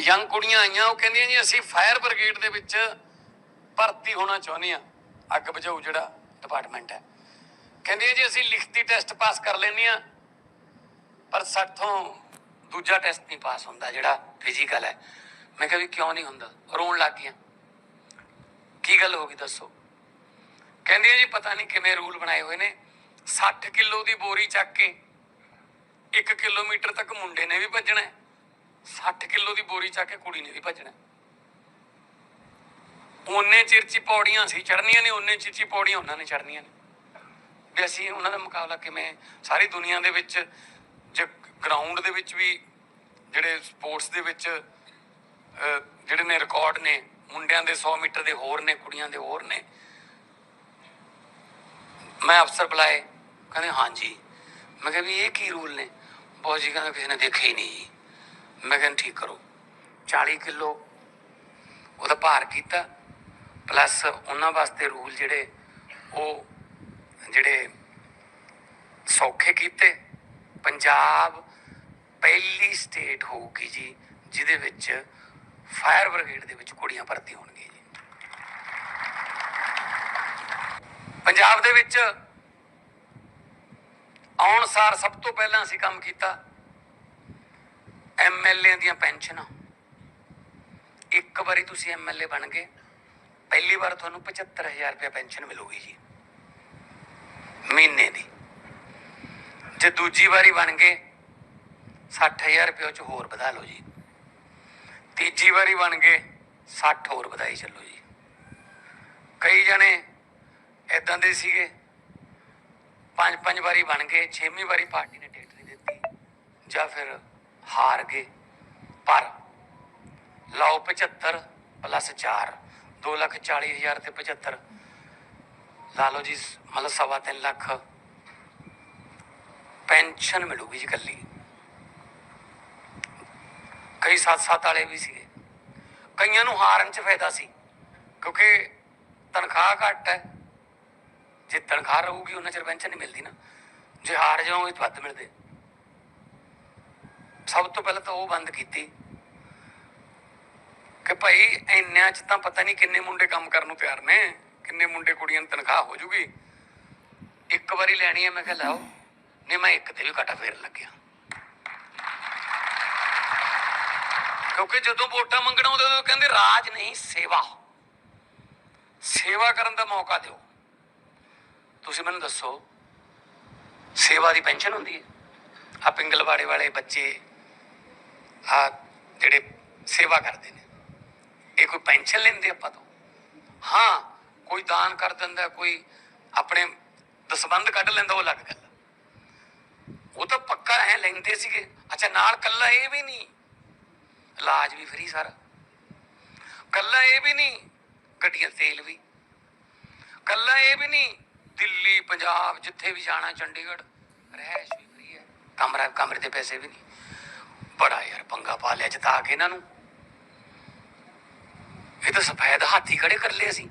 Young ਕੁੜੀਆਂ ਆਈਆਂ, ਉਹ ਕਹਿੰਦੀਆਂ ਜੀ, ਅਸੀਂ ਫਾਇਰ ਬ੍ਰਿਗੇਡ ਦੇ ਵਿੱਚ ਭਰਤੀ ਹੋਣਾ ਚਾਹੁੰਦੇ ਆ ਅੱਗ ਬੁਝਾਊ ਜਿਹੜਾ ਡਿਪਾਰਟਮੈਂਟ ਹੈ। ਕਹਿੰਦੀਆਂ ਜੀ, ਅਸੀਂ ਲਿਖਤੀ ਟੈਸਟ ਪਾਸ ਕਰ ਲੈਂਦੇ ਆ ਪਰ ਸਾਥੋਂ ਦੂਜਾ ਟੈਸਟ ਨਹੀਂ ਪਾਸ ਹੁੰਦਾ, ਜਿਹੜਾ ਫਿਜ਼ੀਕਲ ਹੈ। ਮੈਂ ਕਿਹਾ ਵੀ ਕਿਉਂ ਨਹੀਂ ਹੁੰਦਾ? ਰੋਣ ਲੱਗ ਗਈਆਂ। ਕੀ ਗੱਲ ਹੋ ਗਈ ਦੱਸੋ? ਕਹਿੰਦੀਆਂ ਜੀ, ਪਤਾ ਨਹੀਂ ਕਿਵੇਂ ਰੂਲ ਬਣਾਏ ਹੋਏ ਨੇ। 60 ਕਿਲੋ ਦੀ ਬੋਰੀ ਚੱਕ ਕੇ 1 ਕਿਲੋਮੀਟਰ ਤੱਕ ਮੁੰਡੇ ਨੇ ਵੀ ਭੱਜਣਾ ਹੈ। 60 ਕਿਲੋ ਦੀ ਬੋਰੀ ਚੱਕ ਕੇ ਕੁੜੀ ਨੇ ਵੀ ਭੱਜਣਾ। ਹੈ। ਉਹਨੇ ਚਿਰਚੀ ਪੌੜੀਆਂ ਸੀ ਚੜਨੀਆਂ ਨੇ, ਉਹਨੇ ਚਿਰਚੀ ਪੌੜੀਆਂ, ਉਹਨਾਂ ਨੇ ਚੜਨੀਆਂ ਨੇ। ਵੀ ਅਸੀਂ ਉਹਨਾਂ ਦਾ ਮੁਕਾਬਲਾ ਕਿਵੇਂ, ਸਾਰੀ ਦੁਨੀਆ ਦੇ ਵਿੱਚ ਜੇ ਗਰਾਊਂਡ ਦੇ ਵਿੱਚ ਵੀ ਜਿਹੜੇ ਸਪੋਰਟਸ ਦੇ ਵਿੱਚ ਜਿਹੜੇ ਨੇ ਰਿਕਾਰਡ ਨੇ, ਮੁੰਡਿਆਂ ਦੇ 100 ਮੀਟਰ ਦੇ ਹੋਰ ਨੇ, ਕੁੜੀਆਂ ਦੇ ਹੋਰ ਨੇ। ਮੈਂ ਅਫਸਰ ਬੁਲਾਏ, ਕਹਿੰਦੇ, ਹਾਂਜੀ। ਮੈਂ ਕਿਹਾ, ਵੀ ਇਹ ਕੀ ਰੂਲ ਨੇ? ਬਹੁਤ ਜੀ ਕਹਿੰਦਾ, ਕਿਸੇ ਨੇ ਦੇਖਿਆ ਹੀ ਨਹੀਂ ਜੀ। ਮੈਂ ਕਿਹਾ ਠੀਕ ਕਰੋ। 40 ਕਿਲੋ ਉਹਦਾ ਭਾਰ ਕੀਤਾ ਪਲੱਸ ਉਹਨਾਂ ਵਾਸਤੇ ਰੂਲ ਜਿਹੜੇ ਉਹ ਜਿਹੜੇ ਸੌਖੇ ਕੀਤੇ। ਪੰਜਾਬ ਪਹਿਲੀ ਸਟੇਟ ਹੋਊਗੀ ਜੀ, ਜਿਹਦੇ ਵਿੱਚ ਫਾਇਰ ਬ੍ਰਿਗੇਡ ਦੇ ਵਿੱਚ ਕੁੜੀਆਂ ਭਰਤੀ ਹੋਣਗੀਆਂ ਜੀ। ਪੰਜਾਬ ਦੇ ਵਿੱਚ ਆਉਣ ਸਾਰ ਸਭ ਤੋਂ ਪਹਿਲਾਂ ਅਸੀਂ ਕੰਮ ਕੀਤਾ। ਐਮਐਲਏ ਦੀਆਂ ਪੈਨਸ਼ਨਾਂ। ਇੱਕ ਵਾਰੀ ਤੁਸੀਂ ਐਮਐਲਏ ਬਣ ਗਏ, ਪਹਿਲੀ ਵਾਰ ਤੁਹਾਨੂੰ 75000 ਰੁਪਏ ਪੈਨਸ਼ਨ ਮਿਲੂਗੀ ਜੀ। ਮਹੀਨੇ ਦੀ। ਜੇ ਦੂਜੀ ਵਾਰੀ ਬਣ ਗਏ 60000 ਰੁਪਏ ਉਹ ਚ ਹੋਰ ਵਧਾ ਲਓ ਜੀ। ਤੀਜੀ ਵਾਰੀ ਬਣ ਗਏ 60 ਹੋਰ ਵਧਾਈ ਚੱਲੋ ਜੀ। ਕਈ ਜਣੇ ਇਦਾਂ ਦੇ ਸੀਗੇ ਪੰਜ ਪੰਜ ਵਾਰੀ ਬਣ ਗਏ, ਛੇਵੀਂ ਵਾਰੀ ਪਾਰਟੀ ਨੇ ਟਿਕਟ ਨਹੀਂ ਦਿੱਤੀ, ਜਾਂ ਫਿਰ ਹਾਰ ਗਏ ਪਰ ਲਓ 75 ਪਲੱਸ 4 2 ਲੱਖ 40 ਹਜ਼ਾਰ ਤੇ 75 ਲਾ ਲਓ ਜੀ, ਮਤਲਬ ਸਵਾ ਤਿੰਨ ਲੱਖ। ਪੈਨਸ਼ਨ ਮਿਲੂਗੀ ਜੀ ਕੱਲੀ ਕਈ ਸੱਤ ਸੱਤ ਵਾਲੇ ਵੀ ਸੀਗੇ। ਕਈਆਂ ਨੂੰ ਹਾਰਨ ਚ ਫਾਇਦਾ ਸੀ, ਕਿਉਂਕਿ ਤਨਖਾਹ ਘੱਟ ਹੈ। ਜੇ ਤਨਖਾਹ ਰਹੂਗੀ, ਉਹਨਾਂ ਚਿਰ ਪੈਨਸ਼ਨ ਨਹੀਂ ਮਿਲਦੀ ਨਾ। ਜੇ ਹਾਰ ਜਾਓਗੇ ਤਾਂ ਵੱਧ ਮਿਲਦੇ। ਸਭ ਤੋਂ ਪਹਿਲਾਂ ਤਾਂ ਉਹ ਬੰਦ ਕੀਤੀ। ਕਿ ਭਾਈ ਇੰਨਿਆਂ ਚ ਤਾਂ ਪਤਾ ਨਹੀਂ ਕਿੰਨੇ ਮੁੰਡੇ ਕੰਮ ਕਰਨ ਨੂੰ ਤਿਆਰ ਨੇ, ਕਿੰਨੇ ਮੁੰਡੇ ਕੁੜੀਆਂ ਨੂੰ ਤਨਖਾਹ ਹੋ ਜੂਗੀ। ਇੱਕ ਵਾਰੀ ਲੈਣੀ ਹੈ ਮੈਂ ਕਿਹਾ ਲਾਓ ਨਹੀਂ, ਮੈਂ ਇੱਕ ਤੇ ਵੀ ਘਟਾ ਫੇਰ ਲੱਗਿਆ। ਕਿਉਂਕਿ ਜਦੋਂ ਵੋਟਾਂ ਮੰਗਣਾ ਆਉਂਦੇ ਉਦੋਂ ਕਹਿੰਦੇ ਰਾਜ ਨਹੀਂ, ਸੇਵਾ। ਸੇਵਾ ਕਰਨ ਦਾ ਮੌਕਾ ਦਿਓ। ਤੁਸੀਂ ਮੈਨੂੰ ਦੱਸੋ, ਸੇਵਾ ਦੀ ਪੈਨਸ਼ਨ ਹੁੰਦੀ ਹੈ? ਆ ਪਿੰਗਲਵਾੜੇ ਵਾਲੇ ਬੱਚੇ ਆ ਜਿਹੜੇ ਸੇਵਾ ਕਰਦੇ ਨੇ। ਇਹ ਕੋਈ ਪੈਨਸ਼ਨ ਲੈਂਦੇ ਆਪਾਂ ਤੋਂ? ਹਾਂ, ਕੋਈ ਦਾਨ ਕਰ ਦਿੰਦਾ, ਕੋਈ ਆਪਣੇ ਦਸਬੰਦ ਕੱਢ ਲੈਂਦਾ, ਉਹ ਅਲੱਗ ਗੱਲ ਉਹ ਤਾਂ ਪੱਕਾ ਐ ਲੈਂਦੇ ਸੀਗੇ। ਅੱਛਾ, ਨਾਲ ਕੱਲਾ ਇਹ ਵੀ ਨਹੀਂ। ਇਲਾਜ ਵੀ ਫਰੀ ਸਾਰਾ। ਕੱਲਾ ਇਹ ਵੀ ਨਹੀਂ, ਗੱਡੀਆਂ ਤੇਲ ਵੀ। ਕੱਲਾ ਇਹ ਵੀ ਨਹੀਂ, ਦਿੱਲੀ, ਪੰਜਾਬ, ਜਿੱਥੇ ਵੀ ਜਾਣਾ, ਚੰਡੀਗੜ੍ਹ ਰਹਿਸ਼ ਵੀ ਫਰੀ ਹੈ। ਕਮਰਾ, ਕਮਰੇ ਦੇ ਪੈਸੇ ਵੀ ਨਹੀਂ। ਪੰਗਾ ਜਿਤਾ ਕੇ ਇਹਨਾਂ ਨੂੰ। ਇਹ ਤਾਂ ਸਫੈਦ ਹਾਥੀ ਖੜੇ ਕਰ ਲਏ ਅਸੀਂ।